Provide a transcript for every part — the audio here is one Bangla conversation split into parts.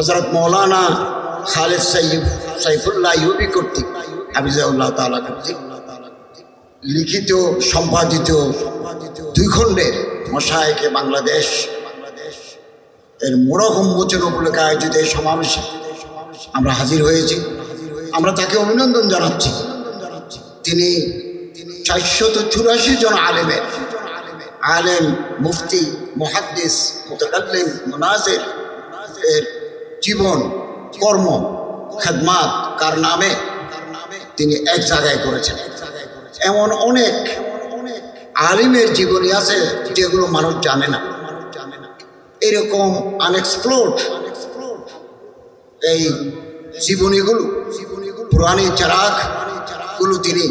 হজরত মৌলানা খালেদ সাইফ সাইফুল্লাহ ইউবি কর্তৃক হাফিজাউল্লাহ তালা কর্তৃক লিখিত, সম্পাদিত দুই খণ্ডের মশায়েকে বাংলাদেশ এর মোড়ক উন্মোচন উপলক্ষে আয়োজিত এই সমাবেশে আমরা হাজির হয়েছি। আমরা তাকে অভিনন্দন জানাচ্ছি। তিনি চারশত চুরাশি জন আলেমের আলেম, মুফতি, মুহাদ্দিস, মুতাকাল্লিম, মুনাজির এর জীবন, কর্ম, খেদমাত, কার নামে? তিনি এক জায়গায় করেছেন। এমন অনেক আলিমের জীবনী আছে যেগুলো মানুষ জানে না। এরকম আনএক্সপ্লোর্ড এই জীবনীগুলো পুরানি চারাকগুলো তিনি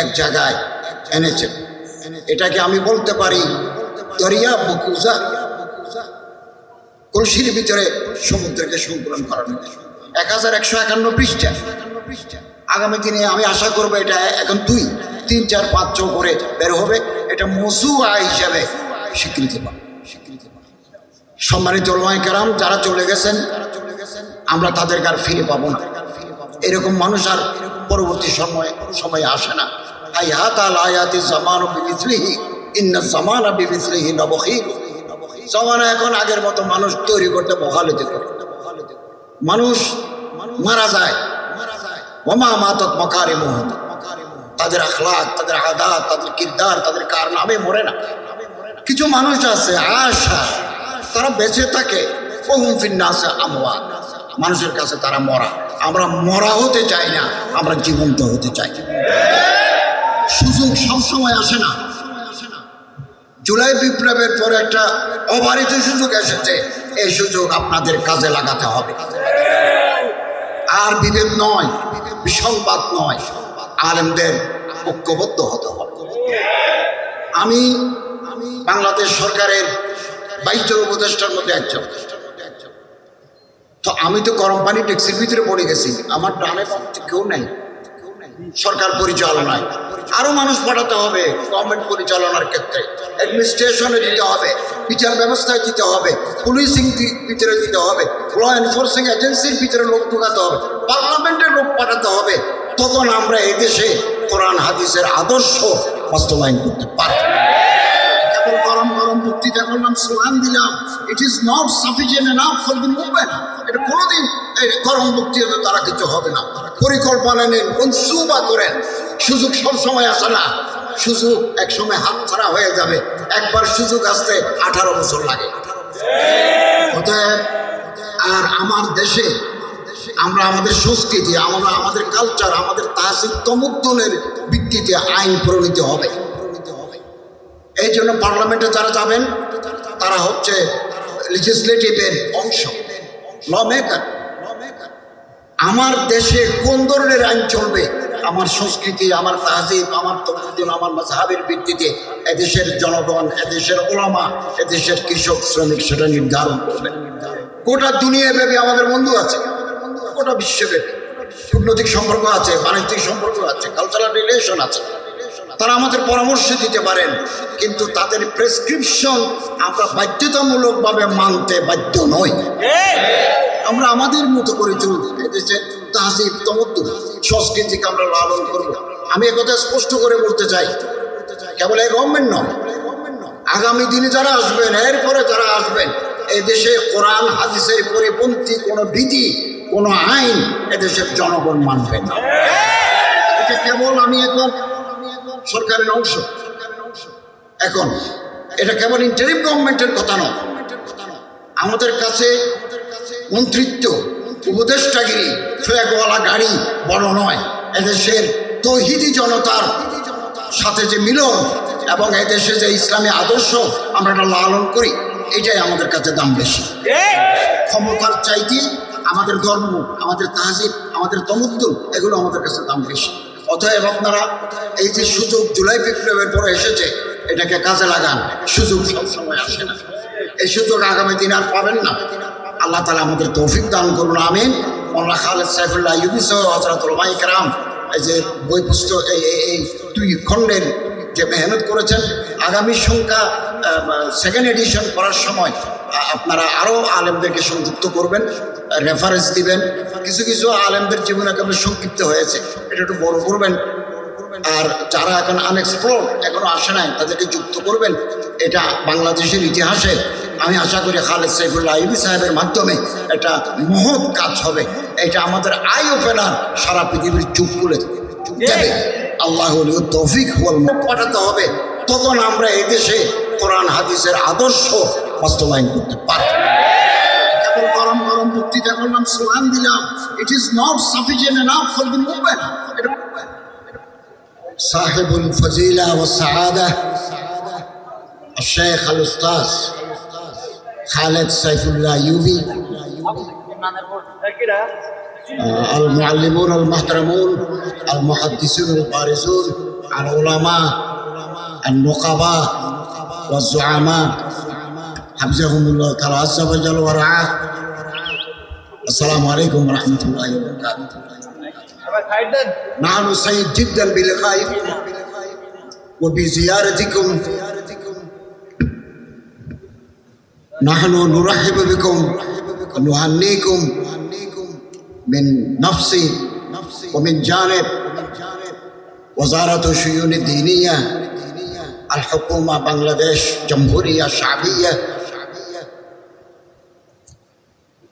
এক জায়গায় এনেছেন। এটাকে আমি বলতে পারি দরিয়া বকুজা। কলসির ভিতরে সমুদ্রকে সংকলন করানো এক হাজার একশো একান্ন পৃষ্ঠা। আগামী দিনে আমি আশা করব এটা এখন দুই, তিন, চার, পাঁচ, ছ করে বের হবে। এটা মসুয়া হিসাবে স্বীকৃতি পাবে। স্বীকৃতি পাবে সম্মানিত কারাম, যারা চলে গেছেন, আমরা তাদের আর ফিরে পাবো না। এরকম মানুষ আর পরবর্তী সময় সময় আসে না। আই হাত আল আয়াতি জামান বিমিসলিহি, ইন্না জামানা বিমিসলিহি নবহিল জামানা এখন আগের মতো মানুষ তৈরি করতে বহালিত করে মানুষ মারা যায়। ওমা মাতত মকারে মোহত তাদের আখলাক, তাদের আদাত, তাদের কিরদার, তাদের কার নামে মরে না। কিছু মানুষ আছে, আশা, তারা বেঁচে থাকে। ফিন্নাসে আমওয়া। মানুষের কাছে তারা মরা। আমরা মরা হতে চাই না, আমরা জীবন্ত হতে চাই। সুযোগ সবসময় আসে না। জুলাই বিপ্লবের পর একটা অবারিত সুযোগ এসেছে। এই সুযোগ আপনাদের কাজে লাগাতে হবে। আর বিভেদ নয় বিসংবাদ নয়, আলেমদের ঐক্যবদ্ধ হতে হবে। আমি বাংলাদেশ সরকারের বাইশ জন উপদেষ্টার মধ্যে একজন। তো আমি তো গরম পানি ট্যাক্সির ভিতরে পড়ে গেছি, আমার পক্ষে কেউ নেই। সরকার পরিচালনায়। আরও মানুষ পাঠাতে হবে গভর্নমেন্ট পরিচালনার ক্ষেত্রে। অ্যাডমিনিস্ট্রেশনে দিতে হবে, বিচার ব্যবস্থায় দিতে হবে পুলিশিং ভিতরে দিতে হবে ল এনফোর্সিং এজেন্সির ভিতরে লোক ঢুকাতে হবে, পার্লামেন্টের লোক পাঠাতে হবে। তখন আমরা এদেশে দেশে কোরআন, হাদিসের আদর্শ বাস্তবায়ন করতে পারব। কেবল গরম? বক্তৃতা করলাম স্লোগান দিলাম। It is not sufficient enough for the movement এটা কোনোদিন এই গরম বক্তৃতা তারা কিছু হবে না। পরিকল্পনা নিন, মনসুবা করেন। সুযোগ সবসময় আসে না। সুযোগ এক সময় হাত ছাড়া হয়ে যাবে। একবার সুযোগ আসতে আঠারো বছর লাগে। অতএব, আর আমার দেশে আমরা আমাদের সংস্কৃতি, আমরা আমাদের কালচার আমাদের তাহসিল তমুদ্দনের ভিত্তিতে আইন প্রণীত হবে। এই জন্য পার্লামেন্টে যারা যাবেন, তারা হচ্ছে লেজিসলেটিভের অংশ ল মেকার আমার দেশে কোন ধরনের আইন চলবে? আমার সংস্কৃতি, আমার তাহজিব আমার তমুদ্দিন আমার মাঝহাবের ভিত্তিতে এদেশের জনগণ, এদেশের ওলামা, এদেশের কৃষক, শ্রমিক, সেটা নির্ধারণ করবে। গোটা দুনিয়া ব্যাপী আমাদের বন্ধু আছে, গোটা বিশ্বব্যাপী কূটনৈতিক সম্পর্ক আছে, বাণিজ্যিক সম্পর্ক আছে কালচারাল রিলেশন আছে। তারা আমাদের পরামর্শ দিতে পারেন কিন্তু তাদের প্রেসক্রিপশন আমরা বাধ্যতামূলকভাবে মানতে বাধ্য নই। আমরা আমাদের মতো করে চলব এদেশে তাহসিব তমদ্দুর সংস্কৃতিকে আমরা লালন করব। আমি একথা স্পষ্ট করে বলতে চাই কেবল এই গভর্নমেন্ট নয়। আগামী দিনে যারা আসবেন এরপরে যারা আসবেন এদেশে কোরআন হাদিসের পরিপন্থী কোনো বিধি কোনো আইন এদেশের জনগণ মানবে না। এটা কেবল আমি এখন সরকারের অংশ। এখন, এটা কেবল ইন্টারিম গভর্নমেন্টের কথা নয়। আমাদের কাছে মন্ত্রিত্ব, উপদেষ্টাগিরি, ফ্ল্যাগওয়ালা গাড়ি বড় নয়। এদেশের তহিদি জনতার সাথে যে মিলন এবং এদেশে যে ইসলামী আদর্শ আমরা এটা লালন করি, এটাই আমাদের কাছে দাম বেশি। ক্ষমতার চাইতে আমাদের ধর্ম, আমাদের তাহজিব, আমাদের তমুদ্দুল, এগুলো আমাদের কাছে দাম বেশি। অতএব আপনারা এই যে সুযোগ জুলাই বিপ্লবের পরে এসেছে, এটাকে কাজে লাগান। সুযোগ সবসময় আসে না। এই সুযোগ আগামী দিন আর পাবেন না। আল্লাহ তালা আমাদের তৌফিক দান করুন, আমিন। মোল্লা খালেদ সাইফুল্লাহ ইউবিস হজরতুল মাইকরাম এই যে বই পুস্তক এই দুই খণ্ডের যে মেহনত করেছেন, আগামী সংখ্যা সেকেন্ড এডিশন করার সময় আপনারা আরও আলেমদেরকে সংযুক্ত করবেন রেফারেন্স দিবেন। কিছু কিছু আলেমদের জীবন একেবারে সংক্ষিপ্ত হয়েছে। এটা একটু বড় করবেন। আর যারা এখন আনএক্সপ্লোর এখনও আসে নাই, তাদেরকে যুক্ত করবেন। এটা বাংলাদেশের ইতিহাসে আমি আশা করি খালেদ সাইফুল্লাহ আইবি সাহেবের মাধ্যমে এটা মহৎ কাজ হবে। এটা আমাদের আই ওপেনার সারা পৃথিবীর চুপ খুলে দেবে আল্লাহ হল পাঠাতে হবে। তখন আমরা এদেশে দেশে কোরআন, হাদিসের আদর্শ বাস্তবায়ন করতে পারব কেবল গরম গরম বক্তৃতা করলাম স্লোগান দিলাম it is not sufficient enough for the movement صاحب الفضيلة والسعادة الشيخ الأستاذ خالد سيف الله يوبي آه، المعلمون المحترمون المحدثون البارزون العلماء النقباء والزعماء حفظهم الله تعالى عز وجل ورعاه. السلام عليكم ورحمة الله وبركاته. نحن سعيد جدا بلقائكم وبزيارتكم. نحن نرحب بكم ونهنيكم من نفسي ومن جانب وزارة الشؤون الدينية الحكومة بنغلاديش جمهورية شعبية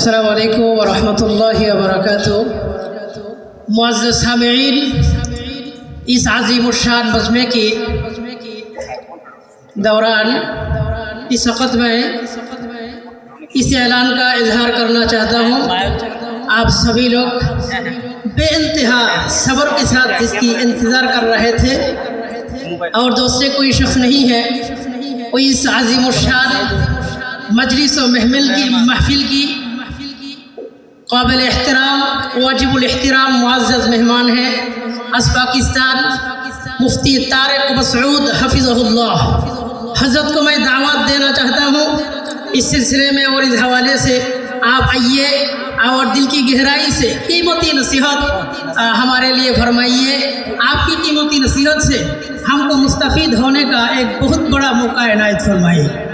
السلام علیکم ورحمۃ اللہ وبرکاتہ۔ معزز سامعین، اس عظیم الشان بزمے کی دوران، اس وقت میں اس اعلان کا اظہار کرنا چاہتا ہوں۔ آپ سبھی لوگ بے انتہا صبر کے ساتھ اس کی انتظار کر رہے تھے۔ اور دوسرے کوئی شخص نہیں ہے۔ کوئی اس عظیم الشان مجلس و محمل کی محفل کی काबिल एहतराम वाजिबुल एहतराम मुआज़ मेहमान हैं अस पाकिस्तान मुफ्ती तारक मसऊद हफिज़ल्ला हज़रत को मैं दावत देना चाहता हूँ इस सिलसिले में और इस हवाले से आप आइए और दिल की गहराई से कीमती नसीहत आ, हमारे लिए फरमाइए आपकी कीमती नसीहत से हमको मुस्तफ़ होने का एक बहुत बड़ा मौका इनायत फरमाइए